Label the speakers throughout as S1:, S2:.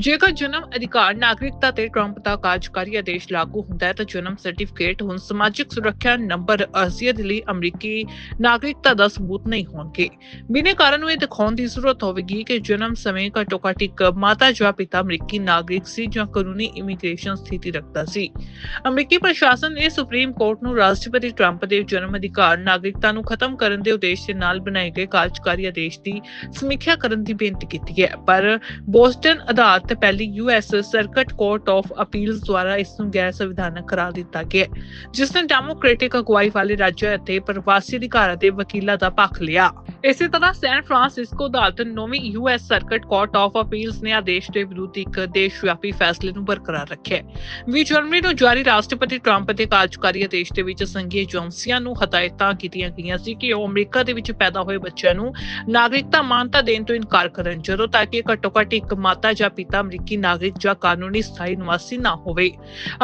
S1: ਜੇਕਰ ਜਨਮ ਅਧਿਕਾਰ ਨਾਗਰਿਕਤਾ ਤੇ ਟਰੰਪ ਦਾ ਕਾਰਜਕਾਰੀ ਆਦੇਸ਼ ਲਾਗੂ ਹੁੰਦਾ ਹੈ ਤਾਂ ਜਨਮ ਸਰਟੀਫਿਕੇਟ ਹੁਣ ਸਮਾਜਿਕ ਸੁਰੱਖਿਆ ਨੰਬਰ ਅਰਜ਼ੀਅਤ ਲਈ ਅਮਰੀਕੀ ਨਾਗਰਿਕਤਾ ਦਾ ਸਬੂਤ ਨਹੀਂ ਹੋਣਗੇ। ਬਿਨਾਂ ਕਾਰਨ ਨੂੰ ਇਹ ਦਿਖਾਉਣ ਦੀ ਜ਼ਰੂਰਤ ਹੋਵੇਗੀ ਕਿ ਜਨਮ ਸਮੇਂ ਘੱਟੋ ਘੱਟ ਇੱਕ ਮਾਤਾ ਜਾਂ ਪਿਤਾ ਅਮਰੀਕੀ ਨਾਗਰਿਕ ਸੀ ਜਾਂ ਕਾਨੂੰਨੀ ਇਮੀਗ੍ਰੇਸ਼ਨ ਸਥਿਤੀ ਰੱਖਦਾ ਸੀ। ਅਮਰੀਕੀ ਪ੍ਰਸ਼ਾਸਨ ਨੇ ਸੁਪਰੀਮ ਕੋਰਟ ਨੂੰ ਰਾਸ਼ਟਰਪਤੀ ਟਰੰਪ ਦੇ ਜਨਮ ਅਧਿਕਾਰ ਨਾਗਰਿਕਤਾ ਨੂੰ ਖਤਮ ਕਰਨ ਦੇ ਉਦੇਸ਼ ਦੇ ਨਾਲ ਬਣਾਏ ਗਏ ਕਾਰਜਕਾਰੀ ਆਦੇਸ਼ ਦੀ ਸਮੀਖਿਆ ਕਰਨ ਦੀ ਬੇਨਤੀ ਕੀਤੀ ਹੈ। ਪਰ ਬੋਸਟਨ ਅਦਾਲਤ ਪਹਿਲੀ US circuit court of appeals ਦੁਆਰਾ ਇਸ ਨੂੰ ਗੈਰ ਸੰਵਿਧਾਨਕ ਕਰਾਰ ਦਿੱਤਾ ਗਿਆ ਜਿਸ ਨੇ ਡੈਮੋਕ੍ਰੈਟਿਕ ਅਗਵਾਈ ਵਾਲੇ ਰਾਜਾਂ ਅਤੇ ਪ੍ਰਵਾਸੀ ਅਧਿਕਾਰਾਂ ਦੇ ਵਕੀਲਾਂ ਦਾ ਪੱਖ ਲਿਆ ਇਸੇ ਤਰ੍ਹਾਂ ਸੈਨ ਫਰਾਂਸਿਸਕੋ ਅਦਾਲਤ ਨੌਵੀਂ US circuit court of appeals ਨੇ ਆਦੇਸ਼ ਦੇ ਵਿਰੁੱਧ ਇੱਕ ਦੇਸ਼ ਵਿਆਪੀ ਫੈਸਲੇ ਨੂੰ ਬਰਕਰਾਰ ਰੱਖਿਆ ਹੈ। ਵੀ ਨੂੰ ਜਾਰੀ ਰਾਸ਼ਟਰਪਤੀ ਟਰੰਪ ਦੇ ਕਾਰਜਕਾਰੀ ਆਦੇਸ਼ ਦੇ ਵਿੱਚ ਸੰਘੀ ਏਜੰਸੀਆਂ ਨੂੰ ਹਦਾਇਤਾਂ ਕੀਤੀਆਂ ਗਈਆਂ ਸੀ ਕਿ ਉਹ ਅਮਰੀਕਾ ਦੇ ਵਿੱਚ ਪੈਦਾ ਹੋਏ ਬੱਚਿਆਂ ਨੂੰ ਨਾਗਰਿਕਤਾ ਮਾਨਤਾ ਦੇਣ ਤੋਂ ਇਨਕਾਰ ਕਰਨ, ਜਦੋਂ ਤੱਕ ਕਿ ਘੱਟੋ ਘੱਟ ਇੱਕ ਮਾਤਾ ਜਾਂ ਪਿਤਾ ਅਮਰੀਕੀ ਨਾਗਰਿਕ ਜਾਂ ਕਾਨੂੰਨੀ ਸਥਾਈ ਨਿਵਾਸੀ ਨਾ ਹੋਵੇ।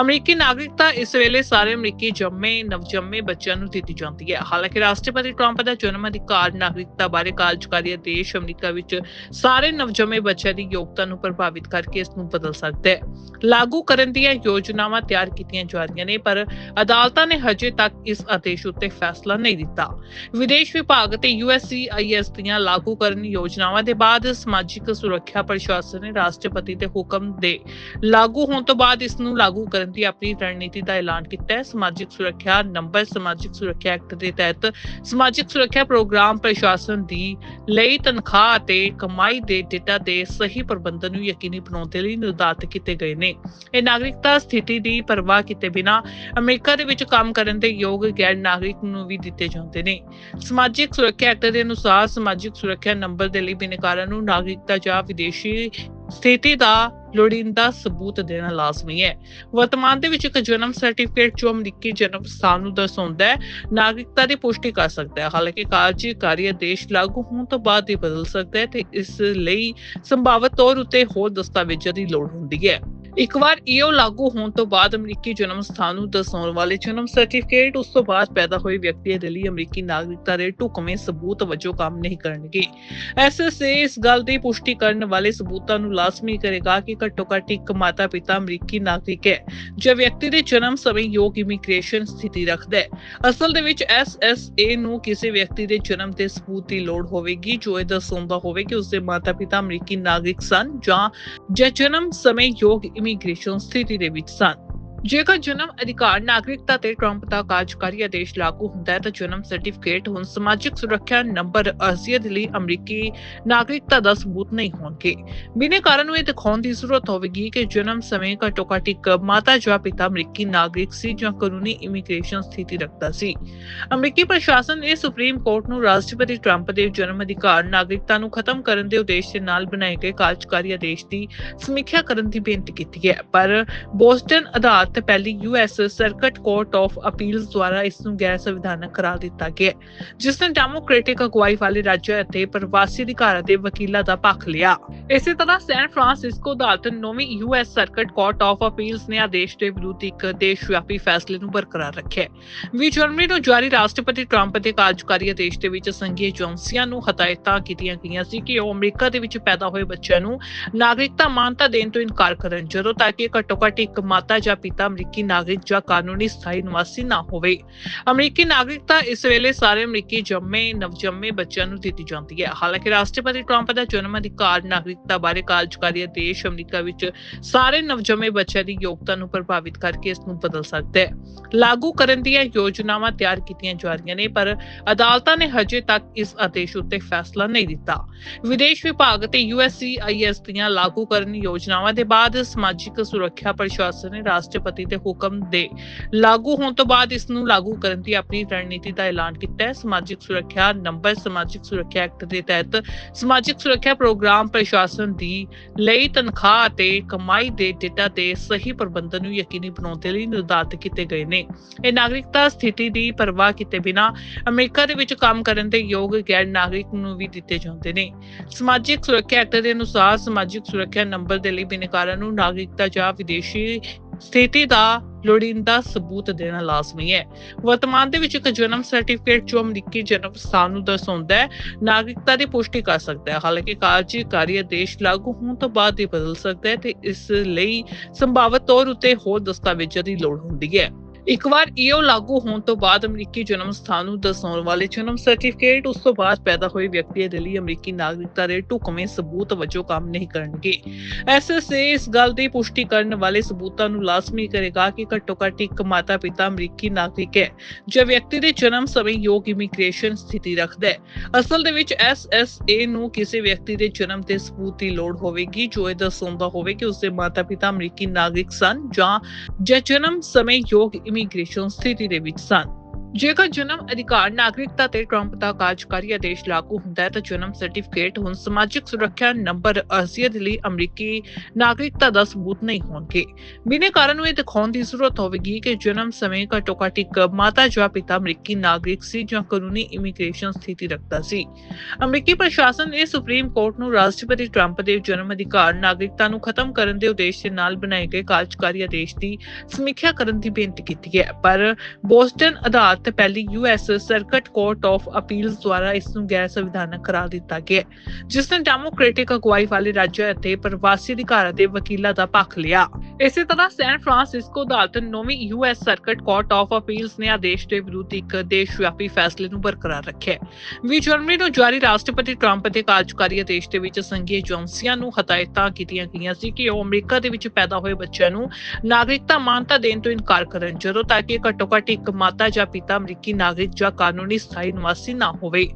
S1: ਅਮਰੀਕੀ ਨਾਗਰਿਕਤਾ ਇਸ ਵੇਲੇ ਸਾਰੇ ਅਮਰੀਕੀ ਜੰਮੇ, ਨਵਜੰਮੇ ਬੱਚਿਆਂ ਨੂੰ ਦਿੱਤੀ ਜਾਂਦੀ ਹੈ। ਹਾਲਾਂਕਿ ਰਾਸ਼ਟਰਪਤੀ ਟਰੰਪ ਦਾ ਜਨਮ ਅਧਿਕਾਰ ਨਾਗਰਿਕਤਾ ਬਾਰੇ ਕਾਰਜਕਾਰੀ ਆਦੇਸ਼ ਅਮਰੀਕਾ ਵਿੱਚ ਸਾਰੇ ਨਵਜੰਮੇ ਬੱਚਿਆਂ ਦੀ ਯੋਗਤਾ ਨੂੰ ਪ੍ਰਭਾਵਿਤ ਕਰਕੇ ਇਸ ਨੂੰ ਬਦਲ ਸਕਦਾ ਹੈ। ਲਾਗੂ ਕਰਨ ਦੀਆਂ ਯੋਜਨਾਵਾਂ ਤਿਆਰ ਕੀਤੀਆਂ ਜਾ ਰਹੀਆਂ ਨੇ, ਪਰ ਅਦਾਲਤਾਂ ਨੇ ਹਜੇ ਤੱਕ ਇਸ ਆਦੇਸ਼ ਉੱਤੇ ਫੈਸਲਾ ਨਹੀਂ ਦਿੱਤਾ। ਵਿਦੇਸ਼ ਵਿਭਾਗ ਤੇ ਯੂਐਸਸੀਆਈਐਸ ਦੀਆਂ ਲਾਗੂ ਕਰਨ ਯੋਜਨਾਵਾਂ ਦੇ ਬਾਅਦ ਸਮਾਜਿਕ ਸੁਰੱਖਿਆ ਪ੍ਰਸ਼ਾਸਨ ਨੇ ਰਾਸ਼ਟਰਪਤੀ ਦੇ ਹੁਕਮ ਦੇ ਲਾਗੂ ਹੋਣ ਤੋਂ ਬਾਅਦ ਇਸ ਨੂੰ ਲਾਗੂ ਕਰਨ ਦੀ ਆਪਣੀ ਰਣਨੀਤੀ ਦਾ ਐਲਾਨ ਕੀਤਾ ਹੈ। ਸਮਾਜਿਕ ਸੁਰੱਖਿਆ ਨੰਬਰ, ਸਮਾਜਿਕ ਸੁਰੱਖਿਆ ਐਕਟ ਦੇ ਤਹਿਤ ਸਮਾਜਿਕ ਸੁਰੱਖਿਆ ਪ੍ਰੋਗਰਾਮ ਪ੍ਰਸ਼ਾਸਨ ਦੀ ਲਈ ਤਨਖਾਹ ਅਤੇ ਕਮਾਈ ਦੇ ਡੇਟਾ ਦੇ ਸਹੀ ਪ੍ਰਬੰਧਨ ਨੂੰ ਯਕੀਨੀ ਬਣਾਉਣ ਦੇ ਲਈ ਨਿਰਧਾਰਤ ਕੀਤੇ ਗਏ ਨੇ। ਇਹ ਨਾਗਰਿਕਤਾ ਸਥਿਤੀ ਦੀ ਪਰਵਾਹ ਕੀਤੇ ਬਿਨਾ ਅਮਰੀਕਾ ਦੇ ਵਿੱਚ ਕੰਮ ਕਰਨ ਦੇ ਯੋਗ ਗੈਰ ਨਾਗਰਿਕ ਨੂੰ ਵੀ ਦਿੱਤੇ ਜਾਂਦੇ ਨੇ। ਸਮਾਜਿਕ ਸੁਰੱਖਿਆ ਐਕਟ ਦੇ ਅਨੁਸਾਰ ਸਮਾਜਿਕ ਸੁਰੱਖਿਆ ਨੰਬਰ ਦੇ ਲਈ ਬਿਨਕਾਰਾਂ ਨੂੰ ਨਾਗਰਿਕਤਾ ਜਾਂ ਵਿਦੇਸ਼ੀ ਸਥਿਤੀ ਦਾ ਲੋੜੀਂਦਾ ਸਬੂਤ ਦੇਣਾ ਲਾਜ਼ਮੀ ਹੈ। ਵਰਤਮਾਨ ਦੇ ਵਿੱਚ ਇੱਕ ਜਨਮ ਸਰਟੀਫਿਕੇਟ ਜੋ ਅਮਰੀਕੀ ਜਨਮ ਸਥਾਨ ਨੂੰ ਦਰਸਾਉਂਦਾ ਹੈ, ਨਾਗਰਿਕਤਾ ਦੀ ਪੁਸ਼ਟੀ ਕਰ ਸਕਦਾ ਹੈ। ਹਾਲਾਂਕਿ ਕਾਰਜਕਾਰੀ ਆਦੇਸ਼ ਲਾਗੂ ਹੋਣ ਤੋਂ ਬਾਅਦ ਹੀ ਬਦਲ ਸਕਦਾ ਹੈ ਤੇ ਇਸ ਲਈ ਸੰਭਾਵਤ ਤੌਰ ਉੱਤੇ ਹੋਰ ਦਸਤਾਵੇਜ਼ਾਂ ਦੀ ਲੋੜ ਹੁੰਦੀ ਹੈ। ਇੱਕ ਵਾਰ ਈਓ ਲਾਗੂ ਹੋਣ ਤੋਂ ਬਾਅਦ ਅਮਰੀਕੀ ਜਨਮ ਸਥਾਨ ਨੂੰ ਦਰਸਾਉਣ ਵਾਲੇ ਜਨਮ ਸਰਟੀਫਿਕੇਟ ਉਸ ਤੋਂ ਬਾਅਦ ਪੈਦਾ ਹੋਏ ਵਿਅਕਤੀ ਦੇ ਲਈ ਅਮਰੀਕੀ ਨਾਗਰਿਕਤਾ ਦੇ ਢੁਕਵੇਂ ਸਬੂਤ ਵਜੋਂ ਕੰਮ ਨਹੀਂ ਕਰਨਗੇ। ਐਸਐਸਏ ਇਸ ਗੱਲ ਦੀ ਪੁਸ਼ਟੀ ਕਰਨ ਵਾਲੇ ਸਬੂਤਾਂ ਨੂੰ ਲਾਜ਼ਮੀ ਕਰੇਗਾ ਕਿ ਘੱਟੋ ਘੱਟ ਇੱਕ ਮਾਤਾ ਪਿਤਾ ਅਮਰੀਕੀ ਨਾਗਰਿਕ ਹੈ, ਜੋ ਵਿਅਕਤੀ ਦੇ ਜਨਮ ਸਮੇਂ ਯੋਗ ਇਮੀਗ੍ਰੇਸ਼ਨ ਸਥਿਤੀ ਰੱਖਦਾ ਹੈ। ਅਸਲ ਦੇ ਵਿੱਚ ਐਸਐਸਏ ਨੂੰ ਕਿਸੇ ਵਿਅਕਤੀ ਦੇ ਜਨਮ ਦੇ ਸਬੂਤ ਦੀ ਲੋੜ ਹੋਵੇਗੀ, ਜੋ ਇਹ ਦਰਸਾਉਂਦਾ ਹੋਵੇ ਕਿ ਉਸਦੇ ਮਾਤਾ ਪਿਤਾ ਅਮਰੀਕੀ ਨਾਗਰਿਕ ਸਨ ਜਾਂ ਜਨਮ ਸਮੇਂ ਯੋਗ immigration city david san ਜੇਕਰ ਜਨਮ ਅਧਿਕਾਰ ਨਾਗਰਿਕਤਾ ਤੇ ਟਰੰਪ ਦਾ ਕਾਰਜਕਾਰੀ ਆਦੇਸ਼ ਲਾਗੂ ਹੁੰਦਾ ਹੈ ਤਾਂ ਜਨਮ ਸਰਟੀਫਿਕੇਟ ਹੁਣ ਸਮਾਜਿਕ ਸੁਰੱਖਿਆ ਨੰਬਰ ਅਰਜ਼ੀਅਤ ਲਈ ਅਮਰੀਕੀ ਨਾਗਰਿਕਤਾ ਦਾ ਸਬੂਤ ਨਹੀਂ ਹੋਣਗੇ। ਬਿਨਾਂ ਕਾਰਨ ਨੂੰ ਇਹ ਦਿਖਾਉਣ ਦੀ ਜ਼ਰੂਰਤ ਹੋਵੇਗੀ ਕਿ ਜਨਮ ਸਮੇਂ ਘੱਟੋ ਘੱਟ ਇੱਕ ਮਾਤਾ ਜਾਂ ਪਿਤਾ ਅਮਰੀਕੀ ਨਾਗਰਿਕ ਸੀ ਜਾਂ ਕਾਨੂੰਨੀ ਇਮੀਗ੍ਰੇਸ਼ਨ ਸਥਿਤੀ ਰੱਖਦਾ ਸੀ। ਅਮਰੀਕੀ ਪ੍ਰਸ਼ਾਸਨ ਨੇ ਸੁਪਰੀਮ ਕੋਰਟ ਨੂੰ ਰਾਸ਼ਟਰਪਤੀ ਟਰੰਪ ਦੇ ਜਨਮ ਅਧਿਕਾਰ ਨਾਗਰਿਕਤਾ ਨੂੰ ਖਤਮ ਕਰਨ ਦੇ ਉਦੇਸ਼ ਦੇ ਨਾਲ ਬਣਾਏ ਗਏ ਕਾਰਜਕਾਰੀ ਆਦੇਸ਼ ਦੀ ਸਮੀਖਿਆ ਕਰਨ ਦੀ ਬੇਨਤੀ ਕੀਤੀ ਹੈ। ਪਰ ਬੋਸਟਨ ਅਦਾਲਤ ਪਹਿਲੀ US circuit court of appeals ਦੁਆਰਾ ਇਸ ਨੂੰ ਗੈਰ ਸੰਵਿਧਾਨਕ ਕਰਾਰ ਦਿੱਤਾ ਗਿਆ ਜਿਸ ਨੇ ਡੈਮੋਕ੍ਰੈਟਿਕ ਅਗਵਾਈ ਵਾਲੇ ਰਾਜਾਂ ਅਤੇ ਪ੍ਰਵਾਸੀ ਅਧਿਕਾਰਾਂ ਦੇ ਵਕੀਲਾਂ ਦਾ ਪੱਖ ਲਿਆ ਇਸੇ ਤਰ੍ਹਾਂ ਸੈਨ ਫਰਾਂਸਿਸਕੋ ਅਦਾਲਤ ਨੌਵੀਂ US circuit court of appeals ਨੇ ਆਦੇਸ਼ ਦੇ ਵਿਰੁੱਧ ਇੱਕ ਦੇਸ਼ ਵਿਆਪੀ ਫੈਸਲੇ ਨੂੰ ਬਰਕਰਾਰ ਰੱਖਿਆ ਹੈ। ਵੀ ਨੂੰ ਜਾਰੀ ਰਾਸ਼ਟਰਪਤੀ ਟਰੰਪ ਦੇ ਕਾਰਜਕਾਰੀ ਆਦੇਸ਼ ਦੇ ਵਿੱਚ ਸੰਘੀ ਏਜੰਸੀਆਂ ਨੂੰ ਹਦਾਇਤਾਂ ਕੀਤੀਆਂ ਗਈਆਂ ਸੀ ਕਿ ਉਹ ਅਮਰੀਕਾ ਦੇ ਵਿੱਚ ਪੈਦਾ ਹੋਏ ਬੱਚਿਆਂ ਨੂੰ ਨਾਗਰਿਕਤਾ ਮਾਨਤਾ ਦੇਣ ਤੋਂ ਇਨਕਾਰ ਕਰਨ ਜਦੋਂ ਤੱਕ ਕਿ ਘੱਟੋ ਘੱਟ ਇੱਕ ਮਾਤਾ ਜਾਂ ਪਿਤਾ ਅਮਰੀਕੀ ਨਾਗਰਿਕ ਜਾਂ ਕਾਨੂੰਨੀ ਸਥਾਈ ਨਿਵਾਸੀ ਨਾ ਹੋਵੇ। ਅਮਰੀਕੀ ਨਾਗਰਿਕਤਾ ਇਸ ਵੇਲੇ ਸਾਰੇ ਅਮਰੀਕੀ ਜੰਮੇ, ਨਵਜੰਮੇ ਬੱਚਿਆਂ ਨੂੰ ਦਿੱਤੀ ਜਾਂਦੀ ਹੈ। ਹਾਲਾਂਕਿ ਰਾਸ਼ਟਰਪਤੀ ਟਰੰਪ ਦਾ ਜਨਮ ਅਧਿਕਾਰ ਨਾਗਰਿਕਤਾ ਬਾਰੇ ਕਾਰਜਕਾਰੀ ਆਦੇਸ਼ ਅਮਰੀਕਾ ਵਿੱਚ ਸਾਰੇ ਨਵਜੰਮੇ ਬੱਚਿਆਂ ਦੀ ਯੋਗਤਾ ਨੂੰ ਪ੍ਰਭਾਵਿਤ ਕਰਕੇ ਇਸ ਨੂੰ ਬਦਲ ਸਕਦਾ ਹੈ। ਲਾਗੂ ਕਰਨ ਦੀਆਂ ਯੋਜਨਾਵਾਂ ਤਿਆਰ ਕੀਤੀਆਂ ਜਾ ਰਹੀਆਂ ਨੇ, ਪਰ ਅਦਾਲਤਾਂ ਨੇ ਹਜੇ ਤੱਕ ਇਸ ਆਦੇਸ਼ ਉੱਤੇ ਫੈਸਲਾ ਨਹੀਂ ਦਿੱਤਾ। ਵਿਦੇਸ਼ ਵਿਭਾਗ ਤੇ ਯੂਐਸਸੀਆਈਐਸ ਦੀਆਂ ਲਾਗੂ ਕਰਨ ਯੋਜਨਾਵਾਂ ਦੇ ਬਾਅਦ ਸਮਾਜਿਕ ਸੁਰੱਖਿਆ ਪ੍ਰਸ਼ਾਸਨ ਨੇ ਰਾਸ਼ਟਰਪਤੀ ਦੇ ਹੁਕਮ ਦੇ ਲਾਗੂ ਹੋਣ ਤੋਂ ਬਾਅਦ ਇਸ ਨੂੰ ਲਾਗੂ ਕਰਨ ਦੀ ਆਪਣੀ ਰਣਨੀਤੀ ਦਾ ਐਲਾਨ ਕੀਤਾ ਹੈ। ਸਮਾਜਿਕ ਸੁਰੱਖਿਆ ਨੰਬਰ, ਸਮਾਜਿਕ ਸੁਰੱਖਿਆ ਐਕਟ ਦੇ ਤਹਿਤ ਸਮਾਜਿਕ ਸੁਰੱਖਿਆ ਪ੍ਰੋਗਰਾਮ ਪ੍ਰਸ਼ਾਸਨ ਦੀ ਲਈ ਤਨਖਾਹ ਅਤੇ ਕਮਾਈ ਦੇ ਡੇਟਾ ਦੇ ਸਹੀ ਪ੍ਰਬੰਧਨ ਨੂੰ ਯਕੀਨੀ ਬਣਾਉਣ ਦੇ ਲਈ ਨਿਰਧਾਰਤ ਕੀਤੇ ਗਏ ਨੇ। ਇਹ ਨਾਗਰਿਕਤਾ ਸਥਿਤੀ ਦੀ ਪਰਵਾਹ ਕੀਤੇ ਬਿਨਾ ਅਮਰੀਕਾ ਦੇ ਵਿੱਚ ਕੰਮ ਕਰਨ ਦੇ ਯੋਗ ਗੈਰ ਨਾਗਰਿਕ ਨੂੰ ਵੀ ਦਿੱਤੇ ਜਾਂਦੇ ਨੇ। ਸਮਾਜਿਕ ਸੁਰੱਖਿਆ ਐਕਟ ਦੇ ਅਨੁਸਾਰ ਸਮਾਜਿਕ ਸੁਰੱਖਿਆ ਨੰਬਰ ਦੇ ਲਈ ਬਿਨਕਾਰਾਂ ਨੂੰ ਨਾਗਰਿਕਤਾ ਜਾਂ ਵਿਦੇਸ਼ੀ ਸਥਿਤੀ ਦਾ ਲੋੜੀਂਦਾ ਸਬੂਤ ਦੇਣਾ ਲਾਜ਼ਮੀ ਹੈ। ਵਰਤਮਾਨ ਦੇ ਵਿੱਚ ਇੱਕ ਜਨਮ ਸਰਟੀਫਿਕੇਟ ਜੋ ਅਮਰੀਕੀ ਜਨਮ ਸਥਾਨ ਨੂੰ ਦਰਸਾਉਂਦਾ ਹੈ, ਨਾਗਰਿਕਤਾ ਦੀ ਪੁਸ਼ਟੀ ਕਰ ਸਕਦਾ ਹੈ। ਹਾਲਾਂਕਿ ਕਾਰਜਕਾਰੀ ਆਦੇਸ਼ ਲਾਗੂ ਹੋਣ ਤੋਂ ਬਾਅਦ ਹੀ ਬਦਲ ਸਕਦਾ ਹੈ ਤੇ ਇਸ ਲਈ ਸੰਭਾਵਤ ਤੌਰ ਉਤੇ ਹੋਰ ਦਸਤਾਵੇਜ਼ਾਂ ਦੀ ਲੋੜ ਹੁੰਦੀ ਹੈ। ਇੱਕ ਵਾਰ ਈਓ ਲਾਗੂ ਹੋਣ ਤੋਂ ਬਾਅਦ ਅਮਰੀਕੀ ਜਨਮ ਸਥਾਨ ਨੂੰ ਦਰਸਾਉਣ ਵਾਲੇ ਜਨਮ ਸਰਟੀਫਿਕੇਟ ਉਸ ਤੋਂ ਬਾਅਦ ਪੈਦਾ ਹੋਏ ਵਿਅਕਤੀ ਦੇ ਲਈ ਅਮਰੀਕੀ ਨਾਗਰਿਕਤਾ ਦੇ ਢੁਕਵੇਂ ਸਬੂਤ ਵਜੋਂ ਕੰਮ ਨਹੀਂ ਕਰਨਗੇ। ਐਸਐਸਏ ਇਸ ਗੱਲ ਦੀ ਪੁਸ਼ਟੀ ਕਰਨ ਵਾਲੇ ਸਬੂਤਾਂ ਨੂੰ ਲਾਜ਼ਮੀ ਕਰੇਗਾ ਕਿ ਘੱਟੋ ਘੱਟ ਇੱਕ ਮਾਤਾ-ਪਿਤਾ ਅਮਰੀਕੀ ਨਾਗਰਿਕ ਹੈ, ਜੋ ਵਿਅਕਤੀ ਦੇ ਜਨਮ ਸਮੇਂ ਯੋਗ ਇਮੀਗ੍ਰੇਸ਼ਨ ਸਥਿਤੀ ਰੱਖਦਾ ਹੈ। ਅਸਲ ਦੇ ਵਿੱਚ ਐਸਐਸਏ ਨੂੰ ਕਿਸੇ ਵਿਅਕਤੀ ਦੇ ਜਨਮ ਤੇ ਸਬੂਤ ਦੀ ਲੋੜ ਹੋਵੇਗੀ, ਜੋ ਇਹ ਦਰਸਾਉਂਦਾ ਹੋਵੇ ਕਿ ਉਸਦੇ ਮਾਤਾ-ਪਿਤਾ ਅਮਰੀਕੀ ਨਾਗਰਿਕ ਸਨ ਜਾਂ ਜਨਮ ਸਮੇਂ ਯੋਗ ਇਮੀਗ੍ਰੇਸ਼ਨ ਸਥਿਤੀ ਦੇ ਵਿੱਚ ਸਨ ਜੇਕਰ ਜਨਮ ਅਧਿਕਾਰ ਨਾਗਰਿਕਤਾ ਤੇ ਟਰੰਪ ਦਾ ਕਾਰਜਕਾਰੀ ਆਦੇਸ਼ ਲਾਗੂ ਹੁੰਦਾ ਹੈ ਤਾਂ ਜਨਮ ਸਰਟੀਫਿਕੇਟ ਹੁਣ ਸਮਾਜਿਕ ਸੁਰੱਖਿਆ ਨੰਬਰ ਅਰਜ਼ੀਅਤ ਲਈ ਅਮਰੀਕੀ ਨਾਗਰਿਕਤਾ ਦਾ ਸਬੂਤ ਨਹੀਂ ਹੋਣਗੇ। ਬਿਨਾਂ ਕਾਰਨ ਨੂੰ ਇਹ ਦਿਖਾਉਣ ਦੀ ਜ਼ਰੂਰਤ ਹੋਵੇਗੀ ਕਿ ਜਨਮ ਸਮੇਂ ਘੱਟੋ ਘੱਟ ਇੱਕ ਮਾਤਾ ਜਾਂ ਪਿਤਾ ਅਮਰੀਕੀ ਨਾਗਰਿਕ ਸੀ ਜਾਂ ਕਾਨੂੰਨੀ ਇਮੀਗ੍ਰੇਸ਼ਨ ਸਥਿਤੀ ਰੱਖਦਾ ਸੀ। ਅਮਰੀਕੀ ਪ੍ਰਸ਼ਾਸਨ ਨੇ ਸੁਪਰੀਮ ਕੋਰਟ ਨੂੰ ਰਾਸ਼ਟਰਪਤੀ ਟਰੰਪ ਦੇ ਜਨਮ ਅਧਿਕਾਰ ਨਾਗਰਿਕਤਾ ਨੂੰ ਖਤਮ ਕਰਨ ਦੇ ਉਦੇਸ਼ ਦੇ ਨਾਲ ਬਣਾਏ ਗਏ ਕਾਰਜਕਾਰੀ ਆਦੇਸ਼ ਦੀ ਸਮੀਖਿਆ ਕਰਨ ਦੀ ਬੇਨਤੀ ਕੀਤੀ ਹੈ। ਪਰ ਬੋਸਟਨ ਅਦਾਲਤ ਪਹਿਲੀ US circuit court of appeals ਦੁਆਰਾ ਇਸ ਨੂੰ ਗੈਰ ਸੰਵਿਧਾਨਕ ਕਰਾਰ ਦਿੱਤਾ ਗਿਆ ਜਿਸ ਨੇ ਡੈਮੋਕ੍ਰੈਟਿਕ ਅਗਵਾਈ ਵਾਲੇ ਰਾਜ ਅਤੇ ਪ੍ਰਵਾਸੀ ਅਧਿਕਾਰਾਂ ਦੇ ਵਕੀਲਾਂ ਦਾ ਪੱਖ ਲਿਆ ਇਸੇ ਤਰ੍ਹਾਂ ਸੈਨ ਫਰਾਂਸਿਸਕੋ ਅਦਾਲਤ ਨੌਵੀਂ US circuit court of appeals ਨੇ ਆਦੇਸ਼ ਦੇ ਵਿਰੁੱਧ ਇੱਕ ਦੇਸ਼ ਵਿਆਪੀ ਫੈਸਲੇ ਨੂੰ ਬਰਕਰਾਰ ਰੱਖਿਆ ਹੈ। ਜਨਵਰੀ ਨੂੰ ਜਾਰੀ ਰਾਸ਼ਟਰਪਤੀ ਟਰੰਪ ਦੇ ਕਾਰਜਕਾਰੀ ਆਦੇਸ਼ ਦੇ ਵਿੱਚ ਸੰਘੀ ਏਜੰਸੀਆਂ ਨੂੰ ਹਦਾਇਤਾਂ ਕੀਤੀਆਂ ਗਈਆਂ ਸੀ ਕਿ ਉਹ ਅਮਰੀਕਾ ਦੇ ਵਿੱਚ ਪੈਦਾ ਹੋਏ ਬੱਚਿਆਂ ਨੂੰ ਨਾਗਰਿਕਤਾ ਮਾਨਤਾ ਦੇਣ ਤੋਂ ਇਨਕਾਰ ਕਰਨ, ਜਦੋਂ ਤੱਕ ਕਿ ਘੱਟੋ ਘੱਟ ਇੱਕ ਮਾਤਾ ਜਾਂ ਪਿਤਾ ਅਮਰੀਕੀ ਨਾਗਰਿਕ ਜਾਂ ਕਾਨੂੰਨੀ ਸਥਾਈ ਨਿਵਾਸੀ ਨਾ ਹੋਵੇ।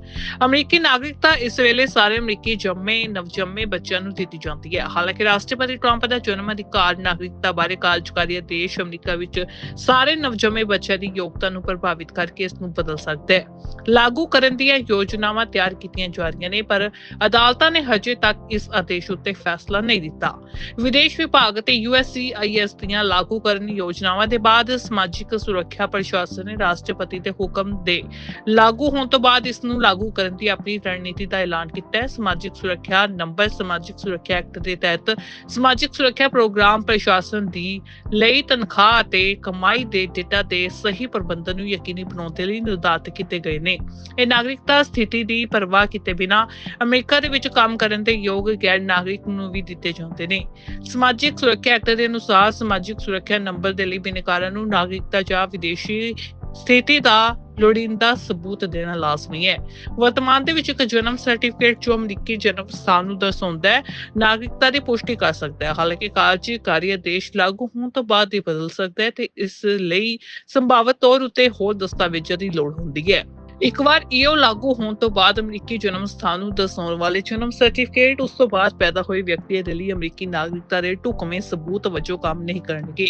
S1: ਅਮਰੀਕੀ ਨਾਗਰਿਕਤਾ ਇਸ ਵੇਲੇ ਸਾਰੇ ਅਮਰੀਕੀ ਜੰਮੇ, ਨਵਜੰਮੇ ਬੱਚਿਆਂ ਨੂੰ ਦਿੱਤੀ ਜਾਂਦੀ ਹੈ। ਹਾਲਾਂਕਿ ਰਾਸ਼ਟਰਪਤੀ ਟਰੰਪ ਦਾ ਜਨਮ ਅਧਿਕਾਰ ਨਾਗਰਿਕਤਾ ਬਾਰੇ ਕਾਰਜਕਾਰੀ ਆਦੇਸ਼ ਅਮਰੀਕਾ ਵਿੱਚ ਸਾਰੇ ਨਵਜੰਮੇ ਬੱਚਿਆਂ ਦੀ ਯੋਗਤਾ ਨੂੰ ਪ੍ਰਭਾਵਿਤ ਕਰਕੇ ਇਸ ਨੂੰ ਬਦਲ ਸਕਦਾ ਹੈ। ਲਾਗੂ ਕਰਨ ਦੀਆਂ ਯੋਜਨਾਵਾਂ ਤਿਆਰ ਕੀਤੀਆਂ ਜਾ ਰਹੀਆਂ ਨੇ, ਪਰ ਅਦਾਲਤਾਂ ਨੇ ਹਜੇ ਤੱਕ ਇਸ ਆਦੇਸ਼ ਉੱਤੇ ਫੈਸਲਾ ਨਹੀਂ ਦਿੱਤਾ। ਵਿਦੇਸ਼ ਵਿਭਾਗ ਤੇ ਯੂਐਸਸੀਆਈਐਸ ਦੀਆਂ ਲਾਗੂ ਕਰਨ ਯੋਜਨਾਵਾਂ ਦੇ ਬਾਅਦ ਸਮਾਜਿਕ ਸੁਰੱਖਿਆ ਪ੍ਰਸ਼ਾਸਨ ਨੇ ਰਾਸ਼ਟਰਪਤੀ ਦੇ ਹੁਕਮ ਦੇ ਲਾਗੂ ਹੋਣ ਤੋਂ ਬਾਅਦ ਇਸ ਨੂੰ ਲਾਗੂ ਕਰਨ ਦੀ ਆਪਣੀ ਰਣਨੀਤੀ ਦਾ ਐਲਾਨ ਕੀਤਾ ਹੈ। ਸਮਾਜਿਕ ਸੁਰੱਖਿਆ ਨੰਬਰ, ਸਮਾਜਿਕ ਸੁਰੱਖਿਆ ਐਕਟ ਦੇ ਤਹਿਤ ਸਮਾਜਿਕ ਸੁਰੱਖਿਆ ਪ੍ਰੋਗਰਾਮ ਪ੍ਰਸ਼ਾਸਨ ਦੀ ਲਈ ਤਨਖਾਹ ਅਤੇ ਕਮਾਈ ਦੇ ਡੇਟਾ ਦੇ ਸਹੀ ਪ੍ਰਬੰਧਨ ਨੂੰ ਯਕੀਨੀ ਬਣਾਉਣ ਦੇ ਲਈ ਨਿਰਧਾਰਤ ਕੀਤੇ ਗਏ ਨੇ। ਇਹ ਨਾਗਰਿਕਤਾ ਸਥਿਤੀ ਦੀ ਪਰਵਾਹ ਕੀਤੇ ਬਿਨਾ ਅਮਰੀਕਾ ਦੇ ਵਿੱਚ ਕੰਮ ਕਰਨ ਦੇ ਯੋਗ ਗੈਰ ਨਾਗਰਿਕ ਨੂੰ ਵੀ ਦਿੱਤੇ ਜਾਂਦੇ ਨੇ। ਸਮਾਜਿਕ ਸੁਰੱਖਿਆ ਐਕਟ ਦੇ ਅਨੁਸਾਰ ਸਮਾਜਿਕ ਸੁਰੱਖਿਆ ਨੰਬਰ ਦੇ ਲਈ ਬਿਨਕਾਰਾਂ ਨੂੰ ਨਾਗਰਿਕਤਾ ਜਾਂ ਵਿਦੇਸ਼ੀ ਸਥਿਤੀ ਦਾ ਲੋੜੀਂਦਾ ਸਬੂਤ ਦੇਣਾ ਲਾਜ਼ਮੀ ਹੈ। ਵਰਤਮਾਨ ਦੇ ਵਿੱਚ ਇੱਕ ਜਨਮ ਸਰਟੀਫਿਕੇਟ ਜੋ ਅਮਰੀਕੀ ਜਨਮ ਸਥਾਨ ਨੂੰ ਦਰਸਾਉਂਦਾ ਹੈ, ਨਾਗਰਿਕਤਾ ਦੀ ਪੁਸ਼ਟੀ ਕਰ ਸਕਦਾ ਹੈ। ਹਾਲਾਂਕਿ ਕਾਰਜਕਾਰੀ ਆਦੇਸ਼ ਲਾਗੂ ਹੋਣ ਤੋਂ ਬਾਅਦ ਹੀ ਬਦਲ ਸਕਦਾ ਹੈ ਤੇ ਇਸ ਲਈ ਸੰਭਾਵਤ ਤੌਰ ਉਤੇ ਹੋਰ ਦਸਤਾਵੇਜ਼ਾਂ ਦੀ ਲੋੜ ਹੁੰਦੀ ਹੈ। ਇੱਕ ਵਾਰ ਈਓ ਲਾਗੂ ਹੋਣ ਤੋਂ ਬਾਅਦ ਅਮਰੀਕੀ ਜਨਮ ਸਥਾਨ ਨੂੰ ਦਰਸਾਉਣ ਵਾਲੇ ਜਨਮ ਸਰਟੀਫਿਕੇਟ ਉਸ ਤੋਂ ਬਾਅਦ ਪੈਦਾ ਹੋਏ ਵਿਅਕਤੀ ਦੇ ਲਈ ਅਮਰੀਕੀ ਨਾਗਰਿਕਤਾ ਦੇ ਢੁਕਵੇਂ ਸਬੂਤ ਵਜੋਂ ਕੰਮ ਨਹੀਂ ਕਰਨਗੇ।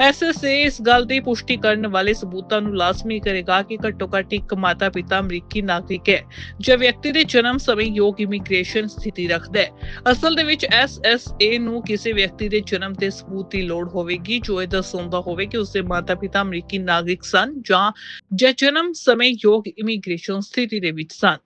S1: ਐਸਐਸਏ ਇਸ ਗੱਲ ਦੀ ਪੁਸ਼ਟੀ ਕਰਨ ਵਾਲੇ ਸਬੂਤਾਂ ਨੂੰ ਲਾਜ਼ਮੀ ਕਰੇਗਾ ਕਿ ਘੱਟੋ ਘੱਟ ਇੱਕ ਮਾਤਾ-ਪਿਤਾ ਅਮਰੀਕੀ ਨਾਗਰਿਕ ਹੈ, ਜੋ ਵਿਅਕਤੀ ਦੇ ਜਨਮ ਸਮੇਂ ਯੋਗ ਇਮੀਗ੍ਰੇਸ਼ਨ ਸਥਿਤੀ ਰੱਖਦਾ ਹੈ। ਅਸਲ ਦੇ ਵਿੱਚ ਐਸਐਸਏ ਨੂੰ ਕਿਸੇ ਵਿਅਕਤੀ ਦੇ ਜਨਮ ਤੇ ਸਬੂਤ ਦੀ ਲੋੜ ਹੋਵੇਗੀ, ਜੋ ਇਹ ਦਰਸਾਉਂਦਾ ਹੋਵੇ ਕਿ ਉਸਦੇ ਮਾਤਾ-ਪਿਤਾ ਅਮਰੀਕੀ ਨਾਗਰਿਕ ਸਨ ਜਾਂ ਜਨਮ ਸਮੇਂ ਯੋਗ ਇਮੀਗ੍ਰੇਸ਼ਨ ਸਥਿਤੀ ਦੇ ਵਿੱਚ ਸਨ